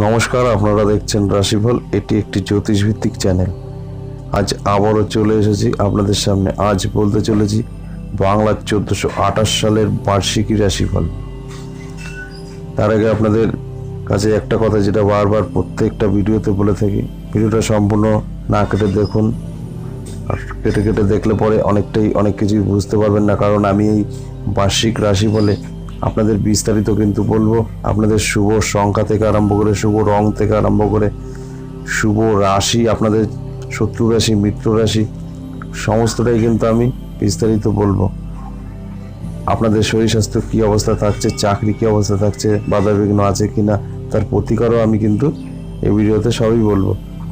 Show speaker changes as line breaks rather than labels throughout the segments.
নমস্কার, আপনারা দেখছেন রাশিফল। এটি একটি জ্যোতিষভিত্তিক চ্যানেল। আজ আবারও চলে এসেছি আপনাদের সামনে। আজ বলতে চলেছি বাংলার চোদ্দোশো আঠাশ সালের বার্ষিকী রাশিফল। তার আগে আপনাদের কাছে একটা কথা যেটা বারবার প্রত্যেকটা ভিডিওতে বলে থাকি। ভিডিওটা সম্পূর্ণ না কেটে দেখুন। আর কেটে কেটে দেখলে পরে অনেকটাই অনেক কিছুই বুঝতে পারবেন না, কারণ আমি এই বার্ষিক রাশি বলে আপনাদের বিস্তারিত কিন্তু বলব। আপনাদের শুভ সংখ্যা থেকে আরম্ভ করে, শুভ রং থেকে আরম্ভ করে, শুভ রাশি, আপনাদের শত্রু রাশি, মিত্র রাশি, সমস্তটাই কিন্তু আমি বিস্তারিত বলব। আপনাদের শরীর স্বাস্থ্য কী অবস্থা থাকছে, চাকরি কী অবস্থা থাকছে বাধা বিঘ্ন আছে কি না তার প্রতিকারও আমি কিন্তু এই ভিডিওতে সবই বলব।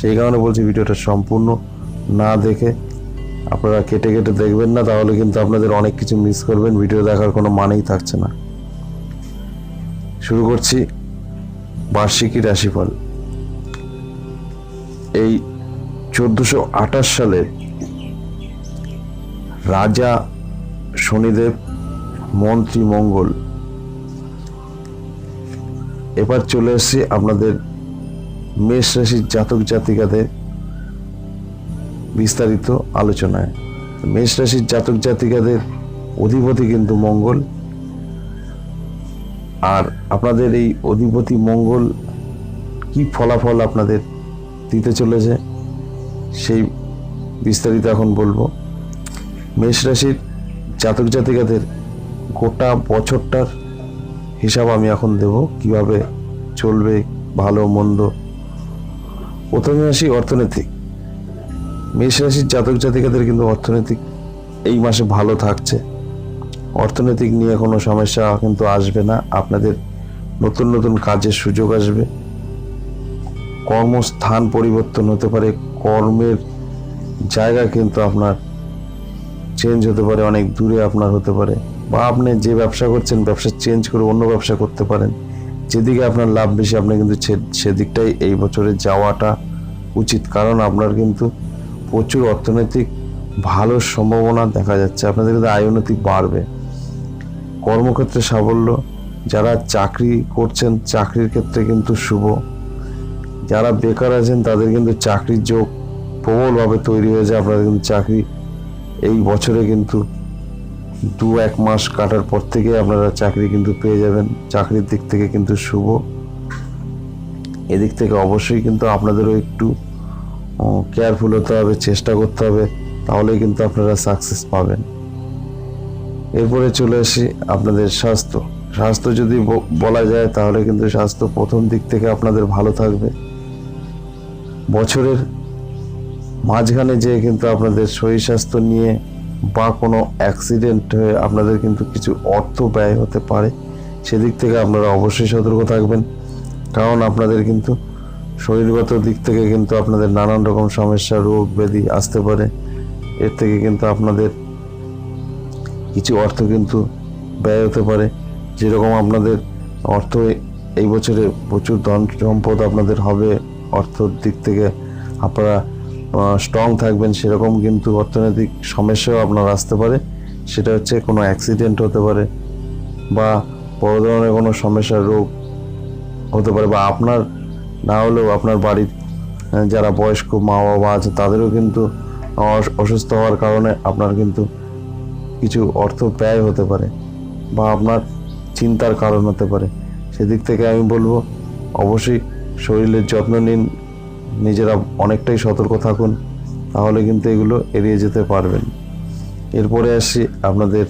সেই কারণে বলছি ভিডিওটা সম্পূর্ণ না দেখে আপনারা কেটে কেটে দেখবেন না, তাহলে কিন্তু আপনাদের অনেক কিছু মিস করবেন, ভিডিও দেখার কোনো মানেই থাকছে না। শুরু করছি বার্ষিকী রাশিফল। এই চোদ্দশো আঠাশ সালে রাজা শনিদেব, মন্ত্রী মঙ্গল, এবার চলে এসেছি আপনাদের মেষ রাশির জাতক জাতিকাদের বিস্তারিত আলোচনায়। মেষ রাশির জাতক জাতিকাদের অধিপতি কিন্তু মঙ্গল। আর আপনাদের এই অধিপতি মঙ্গল কি ফলাফল আপনাদের দিতে চলেছে, সেই বিস্তারিত এখন বলব। মেষ রাশির জাতক জাতিকাদের গোটা বছরটার হিসাব আমি এখন দেব, কীভাবে চলবে ভালো মন্দ। প্রথমে আসি অর্থনৈতিক মেষ রাশির জাতক জাতিকাদের কিন্তু অর্থনৈতিক এই মাসে ভালো থাকছে। অর্থনৈতিক নিয়ে কোনো সমস্যা কিন্তু আসবে না। আপনাদের নতুন নতুন কাজের সুযোগ আসবে। কর্মস্থান পরিবর্তন হতে পারে, কর্মের জায়গা কিন্তু আপনার চেঞ্জ হতে পারে, অনেক দূরে আপনার হতে পারে। বা আপনি যে ব্যবসা করছেন, ব্যবসা চেঞ্জ করে অন্য ব্যবসা করতে পারেন। যেদিকে আপনার লাভ বেশি, আপনি কিন্তু সেদিকটাই এই বছরে যাওয়াটা উচিত। কারণ আপনার কিন্তু প্রচুর অর্থনৈতিক ভালো সম্ভাবনা দেখা যাচ্ছে। আপনাদের কিন্তু আয় উন্নতি বাড়বে। কর্মক্ষেত্রে সাফল্য, যারা চাকরি করছেন, চাকরির ক্ষেত্রে কিন্তু শুভ। যারা বেকার আছেন, তাদের কিন্তু চাকরির যোগ প্রবলভাবে তৈরি হয়েছে। আপনাদের কিন্তু চাকরি এই বছরে কিন্তু দু এক মাস কাটার পর থেকে আপনারা চাকরি কিন্তু পেয়ে যাবেন। চাকরির দিক থেকে কিন্তু শুভ। এদিক থেকে অবশ্যই কিন্তু আপনাদেরও একটু কেয়ারফুল হতে হবে, চেষ্টা করতে হবে তাহলে কিন্তু আপনারা সাকসেস পাবেন। এরপরে চলে আসি আপনাদের স্বাস্থ্য। স্বাস্থ্য যদি বলা যায় তাহলে কিন্তু স্বাস্থ্য প্রথম দিক থেকে আপনাদের ভালো থাকবে। বছরের মাঝখানে যে কিন্তু আপনাদের শরীর স্বাস্থ্য নিয়ে বা কোনো অ্যাক্সিডেন্ট হয়ে আপনাদের কিন্তু কিছু অর্থ ব্যয় হতে পারে। সেদিক থেকে আপনারা অবশ্যই সতর্ক থাকবেন। কারণ আপনাদের কিন্তু শরীরগত দিক থেকে কিন্তু আপনাদের নানান রকম সমস্যা, রোগ, ব্যাধি আসতে পারে। এর থেকে কিন্তু আপনাদের কিছু অর্থ কিন্তু ব্যয় হতে পারে। যেরকম আপনাদের অর্থ এই বছরে প্রচুর ধন সম্পদ আপনাদের হবে, অর্থর দিক থেকে আপনারা স্ট্রং থাকবেন, সেরকম কিন্তু অর্থনৈতিক সমস্যাও আপনার আসতে পারে। সেটা হচ্ছে কোনো অ্যাক্সিডেন্ট হতে পারে বা বড় ধরনের কোনো সমস্যার রোগ হতে পারে বা আপনার না হলেও আপনার বাড়ির যারা বয়স্ক মা বাবা আছে, তাদেরও কিন্তু অসুস্থ হওয়ার কারণে আপনার কিন্তু কিছু অর্থ ব্যয় হতে পারে বা আপনার চিন্তার কারণ হতে পারে। সেদিক থেকে আমি বলব, অবশ্যই শরীরের যত্ন নিন, নিজেরা অনেকটাই সতর্ক থাকুন, তাহলে কিন্তু এগুলো এড়িয়ে যেতে পারবেন। এরপরে আসি আপনাদের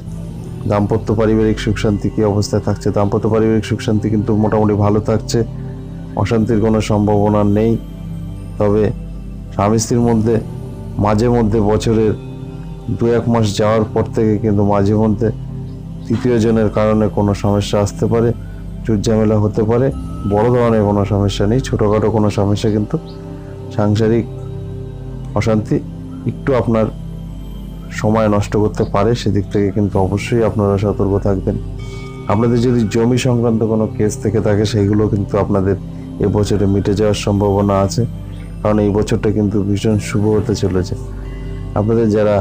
দাম্পত্য পারিবারিক সুখ শান্তি কী অবস্থায় থাকছে। দাম্পত্য পারিবারিক সুখ শান্তি কিন্তু মোটামুটি ভালো থাকছে, অশান্তির কোনো সম্ভাবনা নেই। তবে স্বামী স্ত্রীর মধ্যে, মাঝে মধ্যে বছরের দু এক মাস যাওয়ার পর থেকে কিন্তু মাঝে মধ্যে তৃতীয় জনের কারণে কোনো সমস্যা আসতে পারে ঝামেলা হতে পারে, বড় ধরনের কোনো সমস্যা নেই, ছোটোখাটো কোনো সমস্যা কিন্তু সাংসারিক অশান্তি একটু আপনার সময় নষ্ট করতে পারে, সেদিক থেকে কিন্তু অবশ্যই আপনারা সতর্ক থাকবেন। আপনাদের যদি জমি সংক্রান্ত কোনো কেস থেকে থাকে, সেইগুলো কিন্তু আপনাদের এবছরে মিটে যাওয়ার সম্ভাবনা আছে, কারণ এই বছরটা কিন্তু ভীষণ শুভ হতে চলেছে। আপনাদের যারা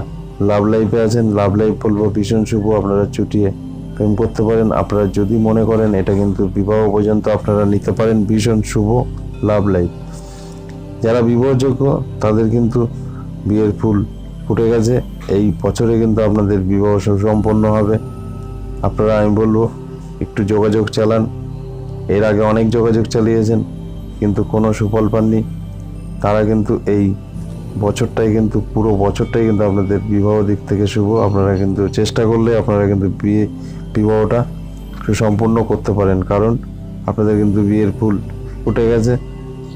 লাভ লাইফে আছেন লাভ লাইফ বলব, ভীষণ শুভ, আপনারা চুটিয়ে প্রেম করতে পারেন, আপনারা যদি মনে করেন এটা কিন্তু বিবাহ পর্যন্ত আপনারা নিতে পারেন, ভীষণ শুভ লাভ লাইফ যারা বিবাহযোগ্য, তাদের কিন্তু বিয়ের ফুল ফুটে গেছে, এই বছরে কিন্তু আপনাদের বিবাহ সম্পন্ন হবে। আপনারা, আমি বলব, একটু যোগাযোগ চালান। এর আগে অনেক যোগাযোগ চালিয়েছেন, কিন্তু কোনো সুফল পাননি। তারা কিন্তু এই বছরটাই কিন্তু, পুরো বছরটাই কিন্তু আপনাদের বিবাহ দিক থেকে শুভ। আপনারা কিন্তু চেষ্টা করলে আপনারা কিন্তু বিয়ে, বিবাহটা সুসম্পূর্ণ করতে পারেন। কারণ আপনাদের কিন্তু বিয়ের ফুল ফুটে গেছে।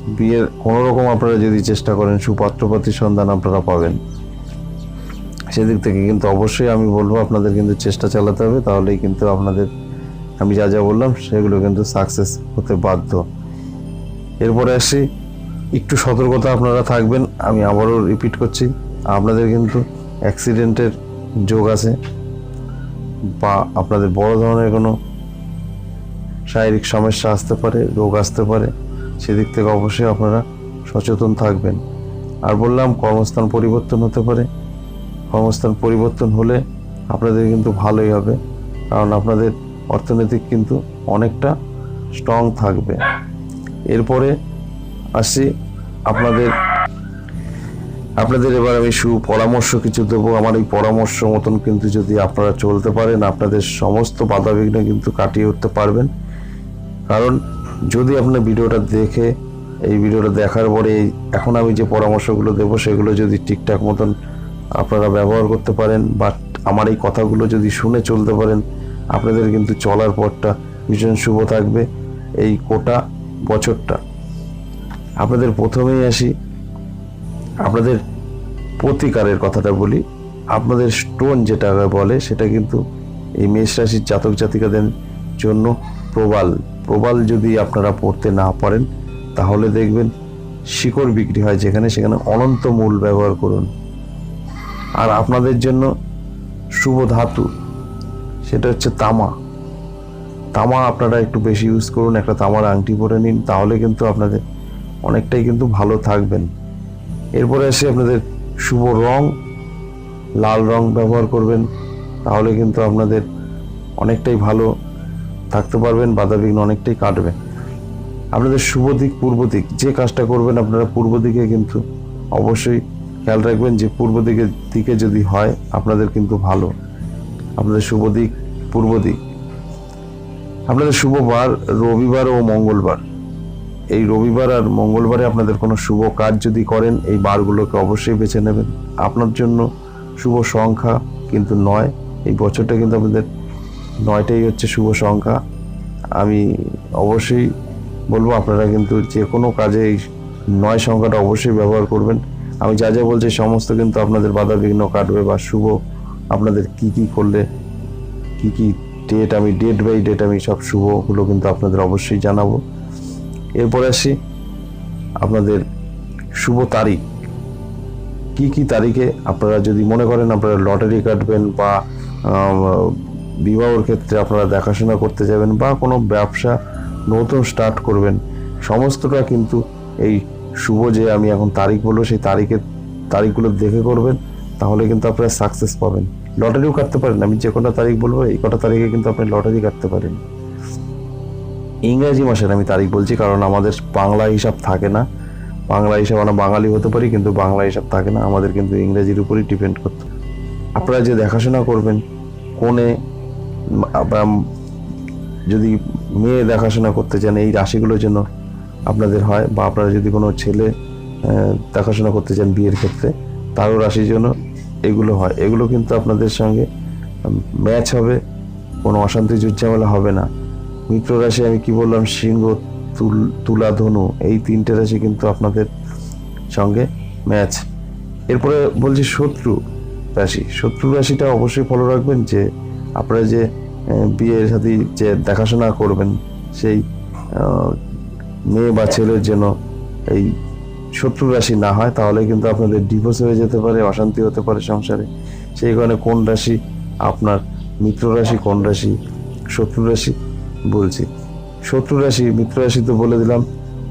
বিয়ের কোনো রকম আপনারা যদি চেষ্টা করেন, সুপাত্রপাতির সন্ধান আপনারা পাবেন। সেদিক থেকে কিন্তু অবশ্যই আমি বলব, আপনাদের কিন্তু চেষ্টা চালাতে হবে। তাহলেই কিন্তু আপনাদের, আমি যা যা বললাম, সেগুলো কিন্তু সাকসেস হতে বাধ্য। এরপরে আসি। একটু সতর্কতা আপনারা থাকবেন, আমি আবারও রিপিট করছি, আপনাদের কিন্তু অ্যাক্সিডেন্টের যোগ আছে বা আপনাদের বড় ধরনের কোনো শারীরিক সমস্যা আসতে পারে, রোগ আসতে পারে, সেদিক থেকে অবশ্যই আপনারা সচেতন থাকবেন। আর বললাম, কর্মস্থান পরিবর্তন হতে পারে। কর্মস্থান পরিবর্তন হলে আপনাদের কিন্তু ভালোই হবে, কারণ আপনাদের অর্থনৈতিক কিন্তু অনেকটা স্ট্রং থাকবে। এরপরে আসি। আপনাদের আপনাদের এবার আমি সু পরামর্শ কিছু দেবো। আমার এই পরামর্শ মতন কিন্তু যদি আপনারা চলতে পারেন, আপনাদের সমস্ত বাধাবিঘ্ন কিন্তু কাটিয়ে উঠতে পারবেন। কারণ যদি আপনার ভিডিওটা দেখে, এই ভিডিওটা দেখার পরে এখন আমি যে পরামর্শগুলো দেবো, সেগুলো যদি ঠিকঠাক মতন আপনারা ব্যবহার করতে পারেন, বা আমার এই কথাগুলো যদি শুনে চলতে পারেন, আপনাদের কিন্তু চলার পথটা ভীষণ শুভ থাকবে। এই কোটা বছরটা। আপনাদের প্রথমেই আসি, আপনাদের প্রতিকারের কথাটা বলি। আপনাদের স্টোন যেটা বলে, সেটা কিন্তু এই মেষ রাশির জাতক জাতিকাদের জন্য প্রবাল। প্রবাল যদি আপনারা পড়তে না পারেন, তাহলে দেখবেন শিকড় বিক্রি হয় যেখানে, সেখানে অনন্ত মূল ব্যবহার করুন। আর আপনাদের জন্য শুভ ধাতু, সেটা হচ্ছে তামা। তামা আপনারা একটু বেশি ইউজ করুন, একটা তামার আংটি পরে নিন, তাহলে কিন্তু আপনাদের অনেকটাই কিন্তু ভালো থাকবেন। এরপরে এসে আপনাদের শুভ রং, লাল রং ব্যবহার করবেন, তাহলে কিন্তু আপনাদের অনেকটাই ভালো থাকতে পারবেন, বাধাবিঘ্ন অনেকটাই কাটবে। আপনাদের শুভ দিক, পূর্ব দিক, যে কাজটা করবেন আপনারা পূর্ব দিকে কিন্তু অবশ্যই খেয়াল রাখবেন যে পূর্ব দিকে দিকে যদি হয়, আপনাদের কিন্তু ভালো। আপনাদের শুভ দিক, পূর্ব দিক। আপনাদের শুভ বার রবিবার ও মঙ্গলবার। এই রবিবার আর মঙ্গলবারে আপনাদের কোনো শুভ কাজ যদি করেন, এই বারগুলোকে অবশ্যই বেছে নেবেন। আপনার জন্য শুভ সংখ্যা কিন্তু নয়, এই বছরটা কিন্তু আপনাদের নয়টাই হচ্ছে শুভ সংখ্যা। আমি অবশ্যই বলব, আপনারা কিন্তু যে কোনো কাজে এই নয় সংখ্যাটা অবশ্যই ব্যবহার করবেন। আমি যা যা বলছি সমস্ত কিন্তু আপনাদের বাধা বিঘ্ন কাটবে বা শুভ আপনাদের কি কি করলে, কি কি ডেট আমি ডেট বাই ডেট আমি সব শুভগুলো কিন্তু আপনাদের অবশ্যই জানাব। এরপরে আসি আপনাদের শুভ তারিখ। কি কি তারিখে আপনারা যদি মনে করেন আপনারা লটারি কাটবেন বা বিবাহর ক্ষেত্রে আপনারা দেখাশোনা করতে যাবেন বা কোনো ব্যবসা নতুন স্টার্ট করবেন, সমস্তটা কিন্তু এই শুভ যে আমি এখন তারিখ বলব সেই তারিখের তারিখগুলো দেখে করবেন, তাহলে কিন্তু আপনারা সাকসেস পাবেন। লটারিও কাটতে পারেন, আমি যে কটা তারিখ বলব, এই কটা তারিখে কিন্তু আপনি লটারি কাটতে পারেন। ইংরাজি মাসের আমি তারিখ বলছি, কারণ আমাদের বাংলা হিসাব থাকে না। বাংলা হিসাব আমরা বাঙালি হতে পারি, কিন্তু বাংলা হিসাব থাকে না। আমাদের কিন্তু ইংরেজির উপরই ডিপেন্ড করতে। আপনারা যে দেখাশোনা করবেন, কোনে আব- যদি মেয়ে দেখাশোনা করতে চান, এই রাশিগুলোর জন্য আপনাদের হয়, বা আপনারা যদি কোনো ছেলে দেখাশোনা করতে চান বিয়ের ক্ষেত্রে, তারও রাশির জন্য এগুলো হয়। এগুলো কিন্তু আপনাদের সঙ্গে ম্যাচ হবে, কোনো অশান্তি ঝামেলা হবে না। মিত্র রাশি আমি কি বললাম সিংহ তুল ধনু, এই তিনটে রাশি কিন্তু আপনাদের সঙ্গে ম্যাচ এরপরে বলছি শত্রু রাশি। শত্রু রাশিটা অবশ্যই ফলো রাখবেন যে, আপনারা যে বিয়ের সাথে যে দেখাশোনা করবেন, সেই মেয়ে বা ছেলের যেন এই শত্রু রাশি না হয়, তাহলে কিন্তু আপনাদের ডিভোর্স হয়ে যেতে পারে, অশান্তি হতে পারে সংসারে। সেই কারণে কোন রাশি আপনার মিত্র রাশি, কোন রাশি শত্রু রাশি? বলছি। শত্রু রাশি মিত্র রাশি তো বলে দিলাম।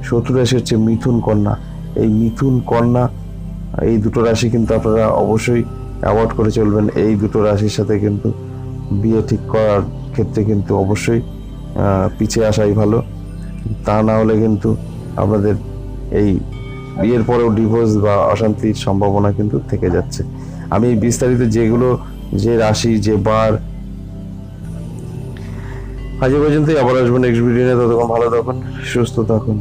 শত্রু রাশি হচ্ছে মিথুন কন্যা। এই মিথুন কন্যা, এই দুটো রাশি কিন্তু আপনারা অবশ্যই অ্যাভয়েড করে চলবেন। এই দুটো রাশির সাথে কিন্তু বিয়ে ঠিক করার ক্ষেত্রে কিন্তু অবশ্যই পিছিয়ে আসাই ভালো। তা না হলে কিন্তু আপনাদের এই বিয়ের পরেও ডিভোর্স বা অশান্তির সম্ভাবনা কিন্তু থেকে যাচ্ছে। আমি বিস্তারিত যেগুলো, যে রাশি, যে বার আজ পর্যন্তই আবার আসবেন নেক্সট ভিডিও নিয়ে ততক্ষণ ভালো থাকুন সুস্থ থাকুন।